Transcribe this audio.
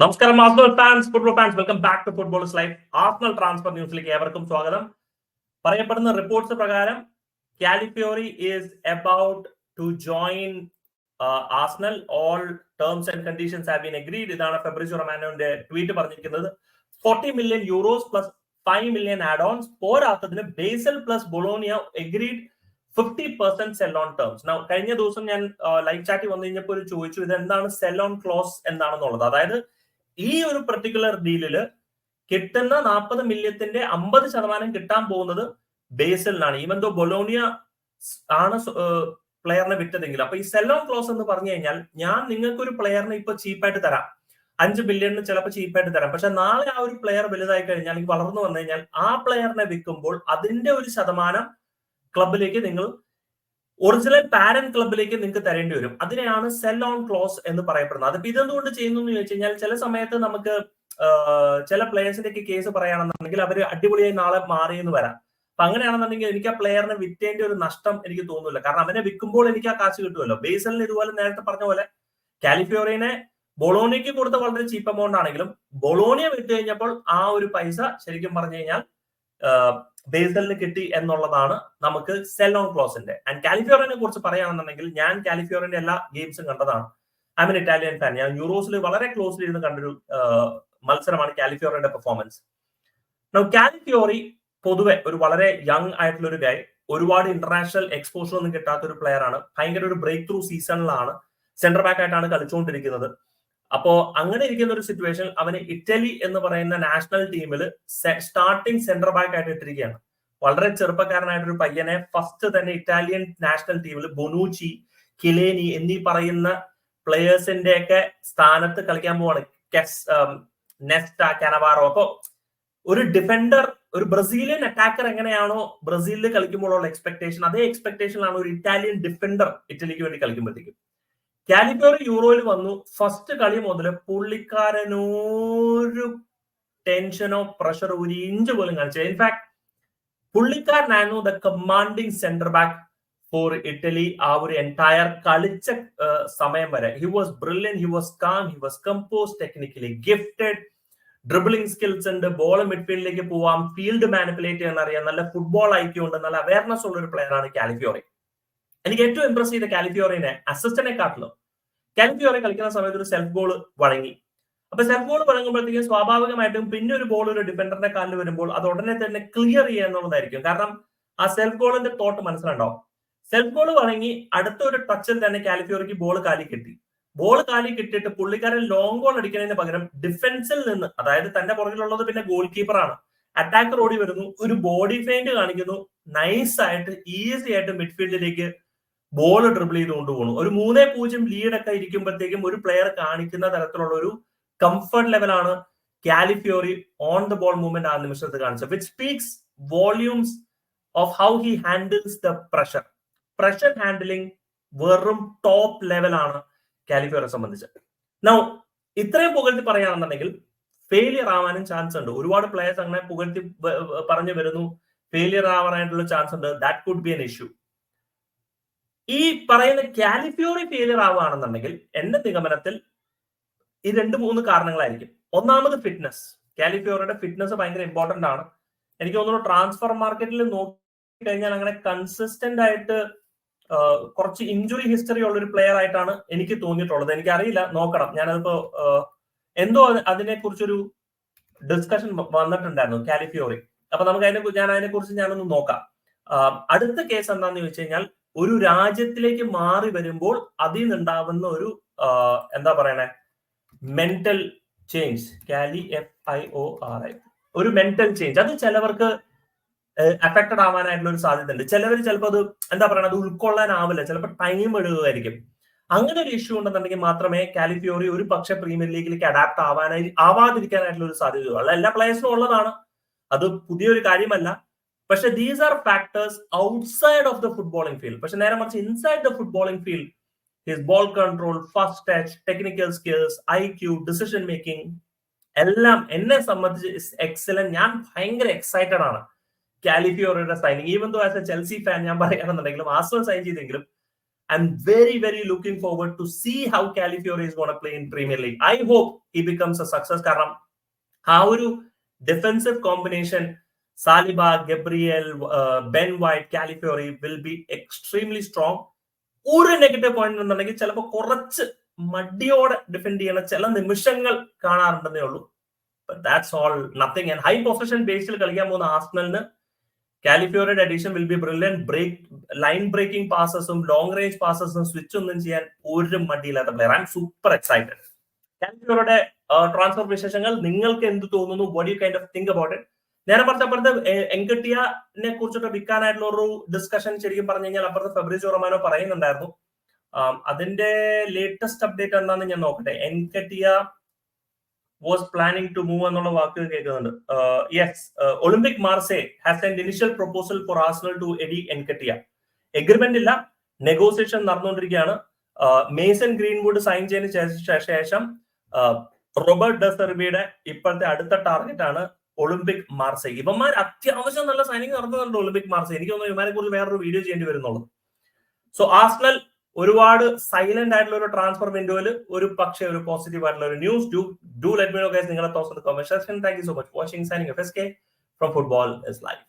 നമസ്കാരം Arsenal fans football fans welcome back to football's life Arsenal transfer ന്യൂസിലേക്ക് ഏവർക്കും സ്വാഗതം. പറയപ്പെടുന്ന റിപ്പോർട്ട്സ് പ്രകാരം Calafiori is about to join Arsenal all terms and conditions have been agreed ഇതാണ് Fabrizio റൊമാനോന്റെ tweet പറഞ്ഞിരിക്കുന്നത്. Forty million euros plus five million add ons പോരാത്തതിന് Basel plus Bologna agreed fifty percent sell on terms കഴിഞ്ഞ ദിവസം ഞാൻ live ചാറ്റിൽ വന്നു കഴിഞ്ഞപ്പോൾ ചോദിച്ചു ഇത് എന്താണ് സെൽ ഓൺ ക്ലോസ് എന്താണെന്നുള്ളത്? അതായത് ഈ ഒരു പെർട്ടിക്കുലർ ഡീലിൽ കിട്ടുന്ന നാൽപ്പത് മില്യത്തിന്റെ അമ്പത് ശതമാനം കിട്ടാൻ പോകുന്നത് ബേസലിനാണ്. ഈവൻ ദോ ബൊലോണിയ ആണ് പ്ലെയറിനെ വിറ്റതെങ്കിൽ അപ്പൊ ഈ സെല്ലോൺ ക്ലോസ് എന്ന് പറഞ്ഞു കഴിഞ്ഞാൽ ഞാൻ നിങ്ങൾക്ക് ഒരു പ്ലെയറിനെ ഇപ്പൊ ചീപ്പായിട്ട് തരാം. അഞ്ച് ബില്യണിന് ചിലപ്പോൾ ചീപ്പായിട്ട് തരാം. പക്ഷെ നാളെ ആ ഒരു പ്ലെയർ വലുതായി കഴിഞ്ഞാൽ അല്ലെങ്കിൽ വളർന്നു വന്നു കഴിഞ്ഞാൽ ആ പ്ലെയറിനെ വിൽക്കുമ്പോൾ അതിന്റെ ഒരു ശതമാനം ക്ലബിലേക്ക് നിങ്ങൾ ഒറിജിനൽ പാരന്റ് ക്ലബിലേക്ക് നിങ്ങൾക്ക് തരേണ്ടി വരും. അതിനെയാണ് സെൽ ഓൺ ക്ലോസ് എന്ന് പറയപ്പെടുന്നത്. അതിപ്പോ ഇതെന്തുകൊണ്ട് ചെയ്യുന്നു എന്ന് ചോദിച്ചു കഴിഞ്ഞാൽ ചില സമയത്ത് നമുക്ക് ചില പ്ലേയേഴ്സിന്റെ ഒക്കെ കേസ് പറയുകയാണെന്നുണ്ടെങ്കിൽ അവർ അടിപൊളിയായി നാളെ മാറിയെന്ന് വരാം. അപ്പൊ അങ്ങനെയാണെന്നുണ്ടെങ്കിൽ എനിക്ക് ആ പ്ലെയറിനെ വിറ്റേണ്ട ഒരു നഷ്ടം എനിക്ക് തോന്നുന്നില്ല. കാരണം അവനെ വിൽക്കുമ്പോൾ എനിക്ക് ആ കാശ് കിട്ടുമല്ലോ. ബേസലിന് ഇതുപോലെ നേരത്തെ പറഞ്ഞ പോലെ കാലിഫിയോറിനെ ബൊളോണിയക്ക് കൊടുത്ത വളരെ ചീപ്പ് എമൗണ്ട് ആണെങ്കിലും ബൊളോണിയ വിറ്റ് കഴിഞ്ഞപ്പോൾ ആ ഒരു പൈസ ശരിക്കും പറഞ്ഞു കഴിഞ്ഞാൽ ബേസലിന് കിട്ടി എന്നുള്ളതാണ് നമുക്ക് സെൽ ഓൺ ക്ലോസിന്റെ. ആൻഡ് കാലിഫിയോറിനെ കുറിച്ച് പറയുകയാണെന്നുണ്ടെങ്കിൽ ഞാൻ കാലിഫിയോറിന്റെ എല്ലാ ഗെയിംസും കണ്ടതാണ്. ഐ മീൻ ഇറ്റാലിയൻ ഫാൻ ഞാൻ യൂറോസിൽ വളരെ ക്ലോസ്ലി ഇരുന്ന് കണ്ടൊരു മത്സരമാണ് കാലിഫിയോറിന്റെ പെർഫോമൻസ് കാലിഫിയോറി പൊതുവെ ഒരു വളരെ യങ് ആയിട്ടുള്ള ഒരു ഗൈ ഒരുപാട് ഇന്റർനാഷണൽ എക്സ്പോഷർ ഒന്നും കിട്ടാത്ത ഒരു പ്ലെയർ ആണ്. ഭയങ്കര ഒരു ബ്രേക്ക് ത്രൂ സീസണിലാണ് സെന്റർ ബാക്ക് ആയിട്ടാണ് കളിച്ചുകൊണ്ടിരിക്കുന്നത്. അപ്പോ അങ്ങനെ ഇരിക്കുന്ന ഒരു സിറ്റുവേഷൻ അവന് ഇറ്റലി എന്ന് പറയുന്ന നാഷണൽ ടീമിൽ സ്റ്റാർട്ടിംഗ് സെന്റർ ബാക്ക് ആയിട്ട് ഇട്ടിരിക്കുകയാണ്. വളരെ ചെറുപ്പക്കാരനായിട്ടൊരു പയ്യനെ ഫസ്റ്റ് തന്നെ ഇറ്റാലിയൻ നാഷണൽ ടീമിൽ ബൊനൂച്ചി കിലേനി എന്നീ പറയുന്ന പ്ലേയേഴ്സിന്റെ ഒക്കെ സ്ഥാനത്ത് കളിക്കാൻ പോവാണ്. നെസ്റ്റ കനവാറോ അപ്പോ ഒരു ഡിഫൻഡർ ഒരു ബ്രസീലിയൻ അറ്റാക്കർ എങ്ങനെയാണോ ബ്രസീലിൽ കളിക്കുമ്പോഴുള്ള എക്സ്പെക്ടേഷൻ അതേ എക്സ്പെക്ടേഷനിലാണ് ഒരു ഇറ്റാലിയൻ ഡിഫൻഡർ ഇറ്റലിക്ക് വേണ്ടി കളിക്കുമ്പോഴത്തേക്കും. കാലിഫോറി യൂറോയിൽ വന്നു. ഫസ്റ്റ് കളി മുതൽ പുള്ളിക്കാരനൊരു ടെൻഷനോ പ്രഷറോ ഒരു ഇഞ്ച് പോലും കാണിച്ചില്ല. In fact പുള്ളിക്കാരനായിരുന്നു the commanding centre back for Italy ആ ഒരു എന്റയർ കളിച്ച സമയം വരെ. He was brilliant he was calm he was composed technically gifted dribbling skills ഉണ്ട് ബോൾ മിഡ്ഫീൽഡിലേക്ക് പോവാം ഫീൽഡ് മാനിപ്പുലേറ്റ് ചെയ്യാൻ അറിയാം നല്ല ഫുട്ബോൾ ഐക്യം ഉണ്ട് നല്ല അവയർനെസ് ഉള്ള ഒരു ആണ് കാലിഫിയോറി. എനിക്ക് ഏറ്റവും ഇംപ്രസ് ചെയ്ത കാലിഫിയോറിനെ അസിസ്റ്റനെ കാട്ടിലും കാലിഫിയോറി കളിക്കുന്ന സമയത്ത് ഒരു സെൽഫ് ഗോൾ വഴങ്ങി. അപ്പൊ സെൽഫ് ഗോൾ വഴങ്ങുമ്പോഴത്തേക്കും സ്വാഭാവികമായിട്ടും പിന്നെ ഒരു ബോൾ ഒരു ഡിഫൻഡറിന്റെ കാലിൽ വരുമ്പോൾ അത് ഉടനെ തന്നെ ക്ലിയർ ചെയ്യുക എന്നുള്ളതായിരിക്കും. കാരണം ആ സെൽഫ് ഗോളിന്റെ തോട്ട് മനസ്സിലുണ്ടോ സെൽഫ് ഗോൾ വഴങ്ങി അടുത്ത ഒരു ടച്ചിൽ തന്നെ കാലിഫിയോറിക്ക് ബോൾ കാലി കിട്ടി. ബോൾ കാലി കിട്ടിയിട്ട് പുള്ളിക്കാരൻ ലോങ് ബോൾ അടിക്കുന്നതിന് പകരം ഡിഫൻസിൽ നിന്ന് അതായത് തന്റെ പുറകിലുള്ളത് പിന്നെ ഗോൾ കീപ്പറാണ് അറ്റാക്കർ ഓടി വരുന്നു ഒരു ബോഡി ഫെയിന്റ് കാണിക്കുന്നു നൈസ് ആയിട്ട് ഈസി ആയിട്ട് മിഡ്ഫീൽഡിലേക്ക് ബോൾ ഡ്രിബിൾ ചെയ്തുകൊണ്ട് പോകണം ഒരു മൂന്നേ പൂജ്യം ലീഡൊക്കെ ഇരിക്കുമ്പോഴത്തേക്കും ഒരു പ്ലെയർ കാണിക്കുന്ന തരത്തിലുള്ള ഒരു കംഫർട്ട് ലെവലാണ് Calafiori on the ball movement ആ നിമിഷത്ത് കാണിച്ചത് which speaks volumes of how he handles the pressure pressure handling വെറും ടോപ്പ് ലെവലാണ് കാലിഫിയോറെ സംബന്ധിച്ച്. നൗ ഇത്രയും പുകഴ്ത്തി പറയുകയാണെന്നുണ്ടെങ്കിൽ ഫെയിലിയർ ആവാനും ചാൻസ് ഉണ്ട്. ഒരുപാട് പ്ലേയേഴ്സ് അങ്ങനെ പുകഴ്ത്തി പറഞ്ഞു വരുന്നു ഫെയിലിയർ ആവാനായിട്ടുള്ള ചാൻസ് ഉണ്ട്. That could be an issue ഈ പറയുന്ന കാലിഫ്യോറി ഫെയിലിയർ ആവുകയാണെന്നുണ്ടെങ്കിൽ എന്റെ നിഗമനത്തിൽ ഈ രണ്ട് മൂന്ന് കാരണങ്ങളായിരിക്കും. ഒന്നാമത് ഫിറ്റ്നസ് കാലിഫ്യോറിയുടെ ഫിറ്റ്നസ് ഭയങ്കര ഇമ്പോർട്ടന്റ് ആണ്. എനിക്ക് തോന്നുന്നു ട്രാൻസ്ഫർ മാർക്കറ്റിൽ നോക്കി കഴിഞ്ഞാൽ അങ്ങനെ കൺസിസ്റ്റന്റ് ആയിട്ട് കുറച്ച് ഇഞ്ചുറി ഹിസ്റ്ററി ഉള്ള ഒരു പ്ലെയർ ആയിട്ടാണ് എനിക്ക് തോന്നിയിട്ടുള്ളത്. എനിക്ക് അറിയില്ല നോക്കണം. ഞാനതിപ്പോ എന്തോ അതിനെ കുറിച്ചൊരു ഡിസ്കഷൻ വന്നിട്ടുണ്ടായിരുന്നു കാലിഫ്യോറി അപ്പൊ നമുക്ക് അതിനെ ഞാൻ അതിനെ കുറിച്ച് ഞാനൊന്ന് നോക്കാം. അടുത്ത കേസ് എന്താണെന്ന് ചോദിച്ചു കഴിഞ്ഞാൽ ഒരു രാജ്യത്തിലേക്ക് മാറി വരുമ്പോൾ അതിൽ നിന്നുണ്ടാവുന്ന ഒരു എന്താ പറയണേ? Mental change Cali F I O R I ഒരു മെന്റൽ ചേഞ്ച് അത് ചിലവർക്ക് അഫക്റ്റഡ് ആവാനായിട്ടുള്ള ഒരു സാധ്യത ഉണ്ട് ചിലവർ ചിലപ്പോൾ അത് എന്താ പറയുക അത് ഉൾക്കൊള്ളാനാവില്ല. ചിലപ്പോൾ ടൈം എടുക്കുമായിരിക്കും അങ്ങനെ ഒരു ഇഷ്യൂ ഉണ്ടെന്നുണ്ടെങ്കിൽ മാത്രമേ കാലിഫിയോറി ഒരു പക്ഷെ പ്രീമിയർ ലീഗിലേക്ക് അഡാപ്റ്റ് ആവാനായി ആവാതിരിക്കാനായിട്ടുള്ള ഒരു സാധ്യത ഉള്ളൂ എല്ലാ പ്ലേയേഴ്സിനും ഉള്ളതാണ്. അത് പുതിയൊരു കാര്യമല്ല. പക്ഷെ these are factors outside of the footballing field പക്ഷെ നേരെ മറിച്ച് inside the footballing field his ball control first touch technical skills I Q decision making എല്ലാം എന്നെ സംബന്ധിച്ച് എക്സലന്റ് ഞാൻ ഭയങ്കര എക്സൈറ്റഡ് ആണ്. കാലിഫിയോറയുടെ signing even though as a Chelsea fan ഞാൻ പറയുകയാണെന്നുണ്ടെങ്കിലും ആസ്വൽ സൈൻ ചെയ്തെങ്കിലും I'm very very looking forward to how how is is to play in Premier League. I hope he becomes a success. കാരണം ആ ഒരു defensive combination Saliba Gabriel Ben White Calafiori will be extremely strong ഒരു negative point എന്നുണ്ടെങ്കിൽ ചിലപ്പോൾ കുറച്ച് മടിയോടെ defend ചെയ്യുന്ന ചില നിമിഷങ്ങൾ കാണാറുണ്ടെന്നേ ഉള്ളൂ. That's all nothing and high position ബേസിൽ കളിക്കാൻ പോകുന്ന ആസ്നലിന് കാലിഫിയോറയുടെ addition will be brilliant break line breaking പാസസും long range പാസസും സ്വിച്ച് ഒന്നും ചെയ്യാൻ ഒരു മടിയില്ലാത്ത player I'm super excited കാലിഫിയോറുടെ ട്രാൻസ്ഫർ വിശേഷങ്ങൾ നിങ്ങൾക്ക് എന്ത് തോന്നുന്നു? What you kind of think about it നേരെ പറഞ്ഞ അപ്പുറത്ത് എൻകട്ടിയനെ കുറിച്ചിട്ട് വിൽക്കാനായിട്ടുള്ള ഒരു ഡിസ്കഷൻ ശരിക്കും പറഞ്ഞു കഴിഞ്ഞാൽ അപ്പുറത്ത് ഫെബ്രുവരി റൊമാനോ പറയുന്നുണ്ടായിരുന്നു. അതിന്റെ ലേറ്റസ്റ്റ് അപ്ഡേറ്റ് എന്താണെന്ന് ഞാൻ നോക്കട്ടെ. Nketiah was planning to move എന്നുള്ള വാക്ക് കേൾക്കുന്നുണ്ട്. Yes Olympique Marseille has an initial proposal for Arsenal to add Nketiah agreement ഇല്ല നെഗോസിയേഷൻ നടന്നുകൊണ്ടിരിക്കുകയാണ്. മേസൺ ഗ്രീൻവുഡ് സൈൻ ചെയ്തതിന് ശേഷം റോബർട്ട് ഡെസർബിയുടെ ഇപ്പോഴത്തെ അടുത്ത ടാർഗറ്റ് ആണ്. ഒളിമ്പിക് മാർസെ ഇവന്മാർ അത്യാവശ്യം നല്ല സൈനിങ് നടത്തുന്നുണ്ട് ഒളിമ്പിക് മാർസെ എനിക്ക് തോന്നുന്നു ഇവന്മാരെ കുറിച്ച് വേറൊരു വീഡിയോ ചെയ്യേണ്ടി വരുന്നുള്ളൂ. സോ ആസ്നൽ ഒരുപാട് സൈലന്റ് ആയിട്ടുള്ള ഒരു ട്രാൻസ്ഫർ വിൻഡോയിൽ ഒരു പക്ഷേ ഒരു പോസിറ്റീവ് ആയിട്ടുള്ള ഒരു news do do let me know guys നിങ്ങളുടെ those comment section thank you so much watching signing F S K from football is life